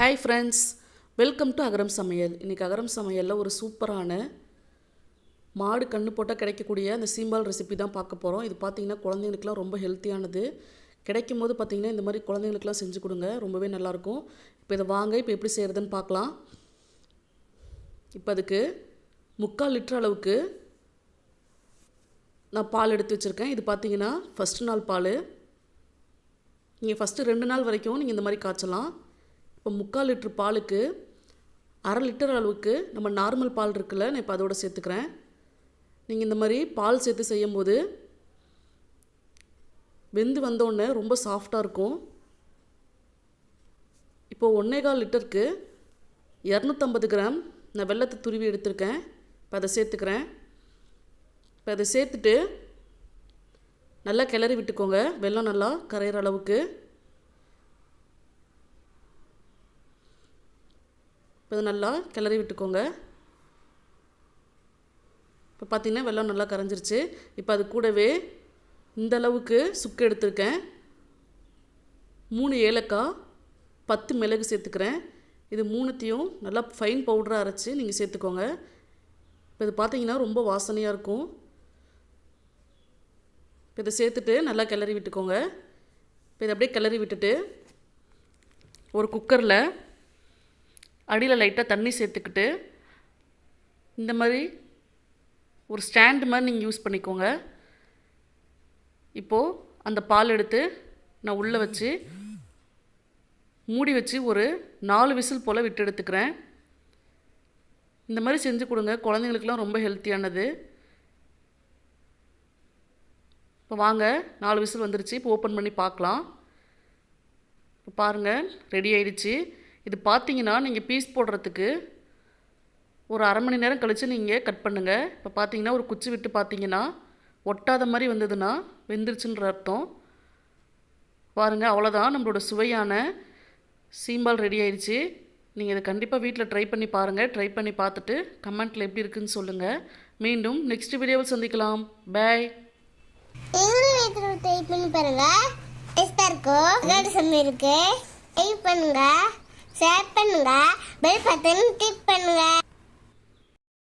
Hi friends welcome to Agaram சமையல் இன்றைக்கி அகரம் சமையலில் ஒரு சூப்பரான மாடு கண்ணு போட்டால் கிடைக்கக்கூடிய அந்த சீம்பால் ரெசிபி தான் பார்க்க போகிறோம் இது பார்த்தீங்கன்னா குழந்தைங்களுக்குலாம் ரொம்ப ஹெல்த்தியானது கிடைக்கும் போது பார்த்திங்கன்னா இந்த மாதிரி குழந்தைங்களுக்குலாம் செஞ்சு கொடுங்க ரொம்பவே நல்லாயிருக்கும். இப்போ இதை வாங்க இப்போ எப்படி செய்கிறதுன்னு பார்க்கலாம். இப்போ அதுக்கு முக்கால் லிட்டர் அளவுக்கு நான் பால் எடுத்து வச்சுருக்கேன். இது பார்த்தீங்கன்னா ஃபஸ்ட்டு நாள் பால். நீங்கள் ஃபஸ்ட்டு ரெண்டு நாள் வரைக்கும் நீங்கள் இந்த மாதிரி காய்ச்சலாம். இப்போ முக்கால் லிட்டர் பாலுக்கு அரை லிட்டர் அளவுக்கு நம்ம நார்மல் பால் இருக்குல்ல நான் இப்போ அதோட சேர்த்துக்கிறேன். நீங்கள் இந்த மாதிரி பால் சேர்த்து செய்யும்போது வெந்து வந்தோடனே ரொம்ப சாஃப்டாக இருக்கும். இப்போது ஒன்றே கால் லிட்டருக்கு இரநூத்தம்பது கிராம் நான் வெள்ளத்தை துருவி எடுத்திருக்கேன். இப்போ அதை சேர்த்துக்கிறேன். இப்போ அதை சேர்த்துட்டு நல்லா கிளறி விட்டுக்கோங்க. வெல்லம் நல்லா கரையிற அளவுக்கு. இப்போ இதை நல்லா கிளறி விட்டுக்கோங்க. இப்போ பார்த்தீங்கன்னா வெள்ளம் நல்லா கரைஞ்சிருச்சு. இப்போ அது கூடவே இந்த அளவுக்கு சுக்கு எடுத்திருக்கேன். மூணு ஏலக்காய் பத்து மிளகு சேர்த்துக்கிறேன். இது மூணுத்தையும் நல்லா ஃபைன் பவுடராக அரைச்சி நீங்கள் சேர்த்துக்கோங்க. இப்போ இது பார்த்தீங்கன்னா ரொம்ப வாசனையாக இருக்கும். இப்போ இதை சேர்த்துட்டு நல்லா கிளறி விட்டுக்கோங்க. இப்போ இதை அப்படியே கிளறி விட்டுட்டு ஒரு குக்கரில் அடியில் லைட்டாக தண்ணி சேர்த்துக்கிட்டு இந்த மாதிரி ஒரு ஸ்டாண்டு மாதிரி நீங்கள் யூஸ் பண்ணிக்கோங்க. இப்போது அந்த பால் எடுத்து நான் உள்ளே வச்சு மூடி வச்சு ஒரு நாலு விசில் போல் விட்டு எடுத்துக்கிறேன். இந்த மாதிரி செஞ்சு கொடுங்க. குழந்தைங்களுக்குலாம் ரொம்ப ஹெல்த்தியானது இப்போ வாங்க. நாலு விசில் வந்துருச்சு. இப்போ ஓப்பன் பண்ணி பார்க்கலாம். இப்போ பாருங்கள் ரெடி ஆயிடுச்சு. இது பார்த்தீங்கன்னா நீங்கள் பீஸ் போடுறதுக்கு ஒரு அரை மணி நேரம் கழித்து நீங்கள் கட் பண்ணுங்கள் இப்போ பார்த்தீங்கன்னா ஒரு குச்சி விட்டு பார்த்தீங்கன்னா ஒட்டாத மாதிரி வந்ததுன்னா வெந்துருச்சுன்ற அர்த்தம். பாருங்கள் அவ்வளோதான் நம்மளோட சுவையான சீம்பால் ரெடி ஆயிடுச்சு. நீங்கள் இதை கண்டிப்பாக வீட்டில் ட்ரை பண்ணி பாருங்கள் ட்ரை பண்ணி பார்த்துட்டு கமெண்ட்டில் எப்படி இருக்குன்னு சொல்லுங்கள் மீண்டும் நெக்ஸ்ட் வீடியோவில் சந்திக்கலாம். பாய் ட்ரை பண்ணி பாருங்கள் சமையலுக்கு ட்ரை பண்ணுங்கள் ஷேர் பண்ணுங்க. பெல் பட்டன் கிளிக் பண்ணுங்க.